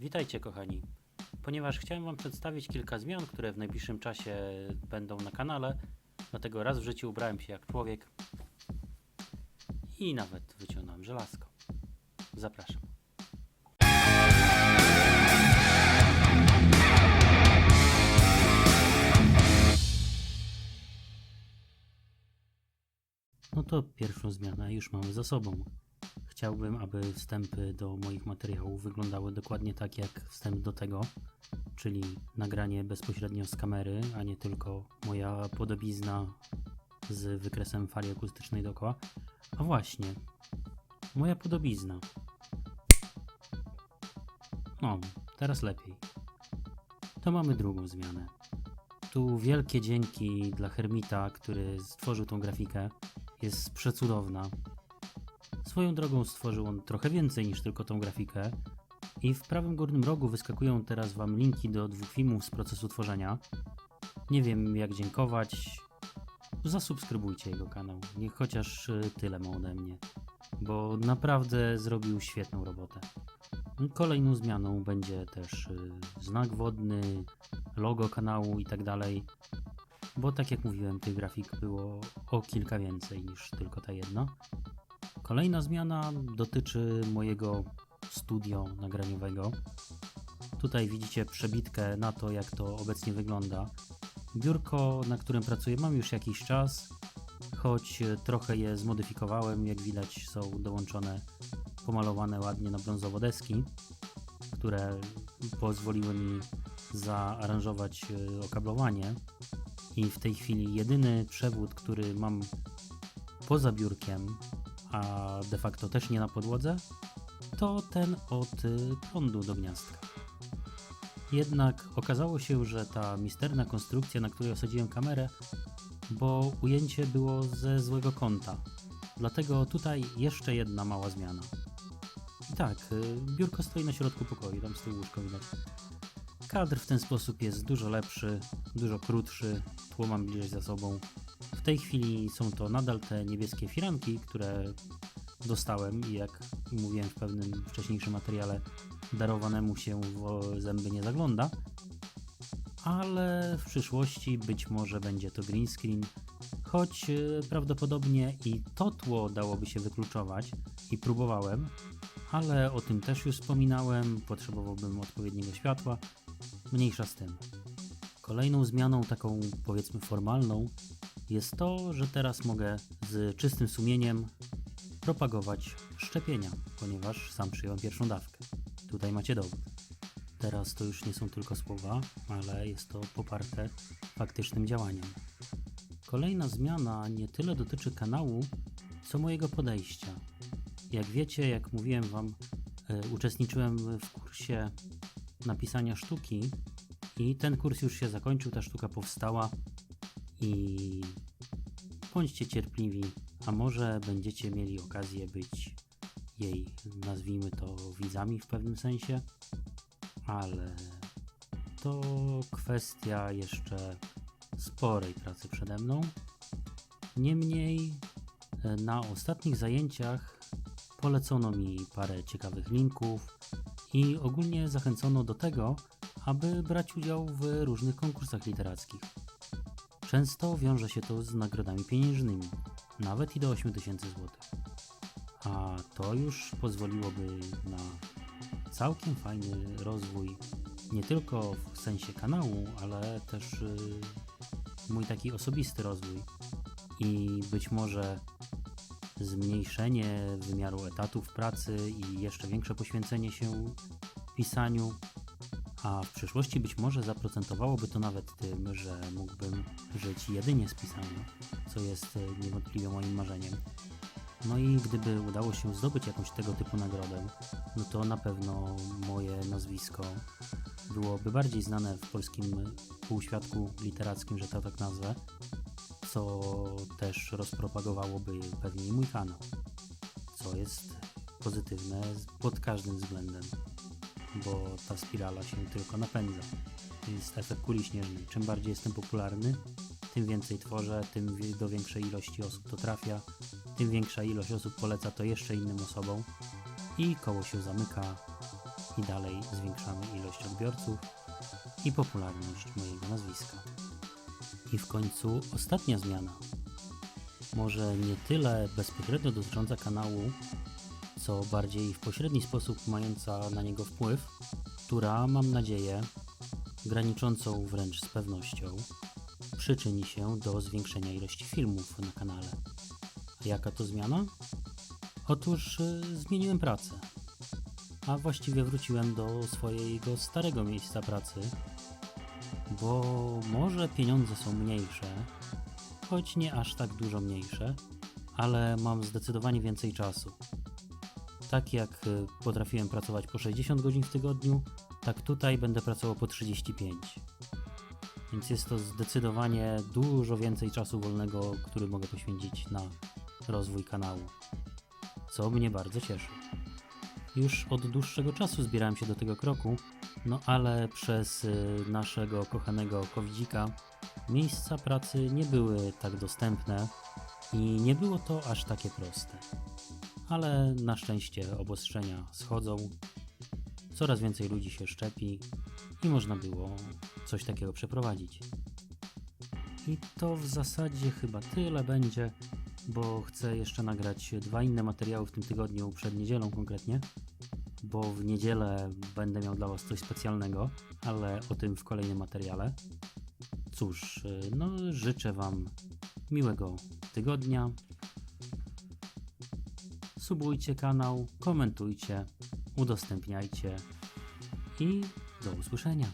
Witajcie kochani. Ponieważ chciałem Wam przedstawić kilka zmian, które w najbliższym czasie będą na kanale, dlatego raz w życiu ubrałem się jak człowiek i nawet wyciągnąłem żelazko. Zapraszam. No to pierwszą zmianę już mamy za sobą. Chciałbym, aby wstępy do moich materiałów wyglądały dokładnie tak jak wstęp do tego, czyli nagranie bezpośrednio z kamery, a nie tylko moja podobizna z wykresem fali akustycznej dookoła. A właśnie, moja podobizna. No, teraz lepiej. To mamy drugą zmianę. Tu wielkie dzięki dla Hermita, który stworzył tą grafikę. Jest przecudowna. Swoją drogą stworzył on trochę więcej niż tylko tą grafikę. I w prawym górnym rogu wyskakują teraz Wam linki do dwóch filmów z procesu tworzenia. Nie wiem jak dziękować. Zasubskrybujcie jego kanał. Niech chociaż y, tyle ma ode mnie. Bo naprawdę zrobił świetną robotę. Kolejną zmianą będzie też y, znak wodny, logo kanału i tak dalej. Bo tak jak mówiłem, tych grafik było o kilka więcej niż tylko ta jedna. Kolejna zmiana dotyczy mojego studio nagraniowego. Tutaj widzicie przebitkę na to, jak to obecnie wygląda. Biurko, na którym pracuję, mam już jakiś czas, choć trochę je zmodyfikowałem. Jak widać, są dołączone pomalowane ładnie na brązowo deski, które pozwoliły mi zaaranżować e, okablowanie. I w tej chwili jedyny przewód, który mam poza biurkiem, a de facto też nie na podłodze, to ten od y, prądu do gniazdka. Jednak okazało się, że ta misterna konstrukcja, na której osadziłem kamerę, bo ujęcie było ze złego kąta. Dlatego tutaj jeszcze jedna mała zmiana. I tak, y, biurko stoi na środku pokoju, tam z tyłu łóżko widać. Kadr w ten sposób jest dużo lepszy, dużo krótszy, tło mam bliżej za sobą. W tej chwili są to nadal te niebieskie firanki, które dostałem i jak mówiłem w pewnym wcześniejszym materiale, darowanemu się w zęby nie zagląda. Ale w przyszłości być może będzie to green screen, choć e, prawdopodobnie i to tło dałoby się wykluczować i próbowałem, ale o tym też już wspominałem, potrzebowałbym odpowiedniego światła, mniejsza z tym. Kolejną zmianą, taką powiedzmy formalną, jest to, że teraz mogę z czystym sumieniem propagować szczepienia, ponieważ sam przyjąłem pierwszą dawkę. Tutaj macie dowód. Teraz to już nie są tylko słowa, ale jest to poparte faktycznym działaniem. Kolejna zmiana nie tyle dotyczy kanału, co mojego podejścia. Jak wiecie, jak mówiłem Wam, e, uczestniczyłem w kursie napisania sztuki i ten kurs już się zakończył, ta sztuka powstała i bądźcie cierpliwi, a może będziecie mieli okazję być jej, nazwijmy to, widzami w pewnym sensie, ale to kwestia jeszcze sporej pracy przede mną. Niemniej e, na ostatnich zajęciach polecono mi parę ciekawych linków i ogólnie zachęcono do tego, aby brać udział w różnych konkursach literackich. Często wiąże się to z nagrodami pieniężnymi, nawet i do 8000 zł. A to już pozwoliłoby na całkiem fajny rozwój, nie tylko w sensie kanału, ale też y, mój taki osobisty rozwój i być może zmniejszenie wymiaru etatów pracy i jeszcze większe poświęcenie się pisaniu a w przyszłości być może zaprocentowałoby to nawet tym, że mógłbym żyć jedynie z pisania, co jest e, niewątpliwie moim marzeniem. No i gdyby udało się zdobyć jakąś tego typu nagrodę, no to na pewno moje nazwisko byłoby bardziej znane w polskim półświadku literackim, że to tak nazwę, co też rozpropagowałoby pewnie mój kanał, co jest pozytywne pod każdym względem bo ta spirala się tylko napędza. To jest efekt kuli śnieżnej. Czym bardziej jestem popularny, tym więcej tworzę, tym do większej ilości osób to trafia, tym większa ilość osób poleca to jeszcze innym osobom i koło się zamyka i dalej zwiększamy ilość odbiorców i popularność mojego nazwiska. I w końcu ostatnia zmiana. Może nie tyle bezpośrednio dotycząca kanału, co bardziej w pośredni sposób mająca na niego wpływ, która mam nadzieję, graniczącą wręcz z pewnością, przyczyni się do zwiększenia ilości filmów na kanale. A jaka to zmiana? Otóż y, zmieniłem pracę, a właściwie wróciłem do swojego starego miejsca pracy, bo może pieniądze są mniejsze, choć nie aż tak dużo mniejsze, ale mam zdecydowanie więcej czasu. Tak jak y, potrafiłem pracować po 60 godzin w tygodniu, tak tutaj będę pracował po 35. Więc jest to zdecydowanie dużo więcej czasu wolnego, który mogę poświęcić na rozwój kanału. Co mnie bardzo cieszy. Już od dłuższego czasu zbierałem się do tego kroku, no ale przez y, naszego kochanego covidzika miejsca pracy nie były tak dostępne i nie było to aż takie proste. Ale na szczęście obostrzenia schodzą, coraz więcej ludzi się szczepi i można było coś takiego przeprowadzić. I to w zasadzie chyba tyle będzie, bo chcę jeszcze nagrać dwa inne materiały w tym tygodniu, przed niedzielą konkretnie, bo w niedzielę będę miał dla Was coś specjalnego, ale o tym w kolejnym materiale. Cóż, y, no życzę Wam miłego tygodnia. Subujcie kanał, komentujcie, udostępniajcie i do usłyszenia.